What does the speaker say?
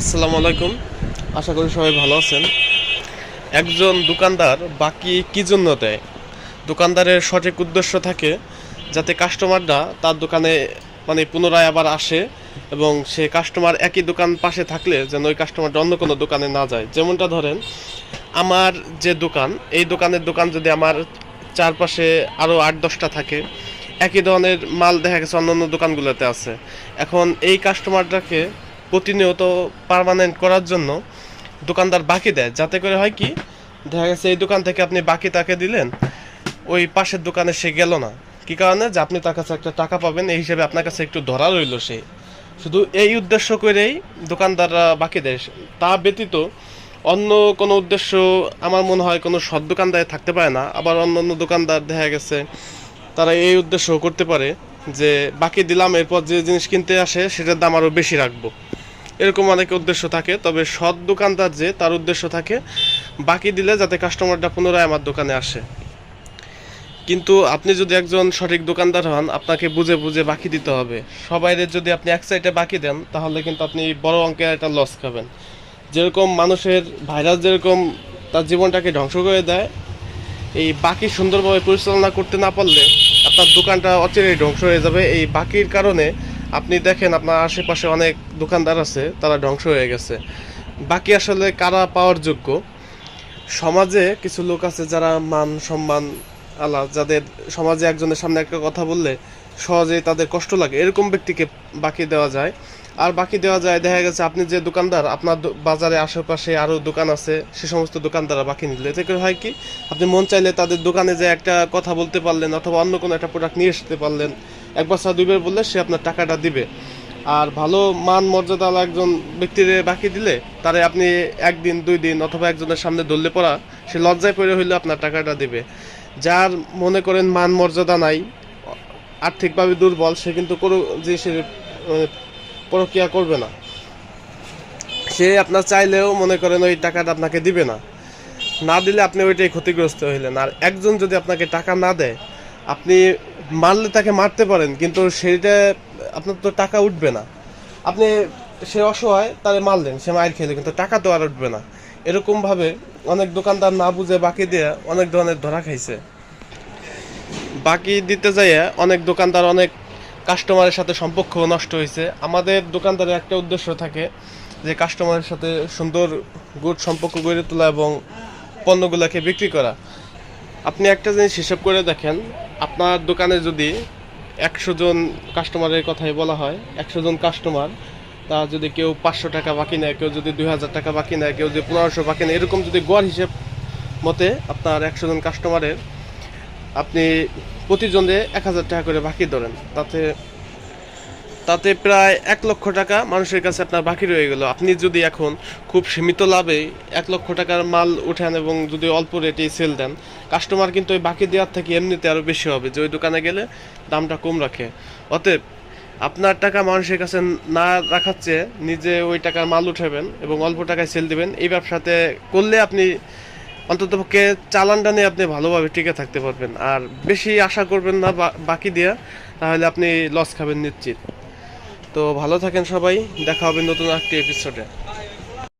আসসালামু আলাইকুম। আশা করি সবাই ভালো আছেন। একজন দোকানদার বাকি কি জন্য দেয়? দোকানদারের সঠিক উদ্দেশ্য থাকে যাতে কাস্টমাররা তার দোকানে মানে পুনরায় আবার আসে এবং সে কাস্টমার একই দোকান পাশে থাকলে যেন ওই কাস্টমারটা অন্য কোনো দোকানে না যায়। যেমনটা ধরেন, আমার যে দোকান, এই দোকানের দোকান যদি আমার চারপাশে আরও আট দশটা থাকে, একই ধরনের মাল দেখা গেছে অন্য অন্য দোকানগুলোতে আছে। এখন এই কাস্টমারটাকে প্রতিনিয়ত পার্মানেন্ট করার জন্য দোকানদার বাকি দেয়। যাতে করে হয় কি, দেখা গেছে এই দোকান থেকে আপনি বাকি তাকে দিলেন, ওই পাশের দোকানে সে গেল না। কি কারণে? যে আপনি তার কাছে একটা টাকা পাবেন, এই হিসেবে আপনার কাছে একটু ধরা রইল সে। শুধু এই উদ্দেশ্য করেই দোকানদাররা বাকি দেয়। তা ব্যতীত অন্য কোনো উদ্দেশ্য আমার মনে হয় কোনো সৎ দোকানদারে থাকতে পারে না। আবার অন্য অন্য দোকানদার দেখা গেছে, তারা এই উদ্দেশ্য করতে পারে যে, বাকি দিলাম, এরপর যে জিনিস কিনতে আসে, সেটার দাম আরও বেশি রাখব। এরকম অনেক উদ্দেশ্য থাকে, তবে সৎ দোকানদার যে, তার উদ্দেশ্য থাকে বাকি দিলে যাতে কাস্টমারটা পুনরায় আমার দোকানে আসে। কিন্তু আপনি যদি একজন সঠিক দোকানদার হন, আপনাকে বুঝে বুঝে বাকি দিতে হবে। সবাইদের যদি আপনি এক সাইডে বাকি দেন, তাহলে কিন্তু আপনি বড় অঙ্কের একটা লস খাবেন। যেরকম মানুষের ভাইরাস যেরকম তার জীবনটাকে ধ্বংস করে দেয়, এই বাকি সুন্দরভাবে পরিচালনা করতে না পারলে আপনার দোকানটা অচিরেই ধ্বংস হয়ে যাবে। এই বাকির কারণে আপনি দেখেন আপনার আশেপাশে অনেক দোকানদার আছে, তারা ধ্বংস হয়ে গেছে। বাকি আসলে কারা পাওয়ার যোগ্য? সমাজে কিছু লোক আছে যারা মান সম্মান আলা, যাদের সমাজে একজনের সামনে একটা কথা বললে সহজেই তাদের কষ্ট লাগে। এরকম ব্যক্তিকে বাকি দেওয়া যায়। আর বাকি দেওয়া যায়, দেখা গেছে আপনি যে দোকানদার, আপনার বাজারে আশেপাশে আরও দোকান আছে, সে সমস্ত দোকানদাররা বাকি নিলে। এতে করে হয় কি, আপনি মন চাইলে তাদের দোকানে যে একটা কথা বলতে পারলেন অথবা অন্য কোনো একটা প্রোডাক্ট নিয়ে আসতে পারলেন এক বছর দুইবার বললে সে আপনার টাকাটা দিবে। আর ভালো মান মর্যাদা একজন ব্যক্তির বাকি দিলে, তারে আপনি একদিন, দুই দিন অথবা একজনের সামনে ধরলে পড়া, সে লজ্জায় পড়ে হইলে আপনার টাকাটা দিবে। যার মনে করেন মান মর্যাদা নাই, আর্থিকভাবে দুর্বল, সে কিন্তু কোনো যে প্রক্রিয়া করবে না। সে আপনার চাইলেও মনে করেন ওই টাকাটা আপনাকে দিবে না। না দিলে আপনি ওইটাই ক্ষতিগ্রস্ত হইলেন। আর একজন যদি আপনাকে টাকা না দেয়, আপনি মারলে তাকে মারতে পারেন, কিন্তু সেইটা আপনার তো টাকা উঠবে না। আপনি সে অসহায়, তারে মারলেন, সে মায়ের খেলে কিন্তু টাকা তো আর উঠবে না। এরকমভাবে অনেক দোকানদার না বুঝে বাকি দিয়ে অনেক ধরনের ধরা খাইছে। বাকি দিতে যাইয়ে অনেক দোকানদার অনেক কাস্টমারের সাথে সম্পর্ক নষ্ট হয়েছে। আমাদের দোকানদারের একটা উদ্দেশ্য থাকে যে কাস্টমারের সাথে সুন্দর গুড সম্পর্ক গড়ে তোলা এবং পণ্যগুলোকে বিক্রি করা। আপনি একটা জিনিস হিসেব করে দেখেন, আপনার দোকানে যদি একশো জন কাস্টমারের কথাই বলা হয়, একশো জন কাস্টমার তা যদি কেউ পাঁচশো টাকা বাকি নেয়, কেউ যদি দুই হাজার টাকা বাকি নেয়, কেউ যদি পনেরোশো বাকি নেয়, এরকম যদি গড় হিসেব মতে আপনার একশো জন কাস্টমারের আপনি প্রতিজনে এক হাজার টাকা করে বাকি ধরেন, তাতে তাতে প্রায় এক লক্ষ টাকা মানুষের কাছে আপনার বাকি রয়ে গেল। আপনি যদি এখন খুব সীমিত লাভে এক লক্ষ টাকার মাল উঠান এবং যদি অল্প রেটেই সেল দেন কাস্টমার কিন্তু ওই বাকি দেওয়ার থেকে এমনিতে আরও বেশি হবে, যে ওই দোকানে গেলে দামটা কম রাখে। অতএব আপনার টাকা মানুষের কাছে না রাখার চেয়ে নিজে ওই টাকার মাল উঠাবেন এবং অল্প টাকায় সেল দিবেন, এই ব্যবসাতে করলে আপনি অন্ততপক্ষে চালানটা নিয়ে আপনি ভালোভাবে টিকে থাকতে পারবেন। আর বেশি আশা করবেন না বাকি দেওয়া তাহলে আপনি লস খাবেন নিশ্চিত। তো ভালো থাকেন সবাই, দেখা হবে নতুন একটি এপিসোডে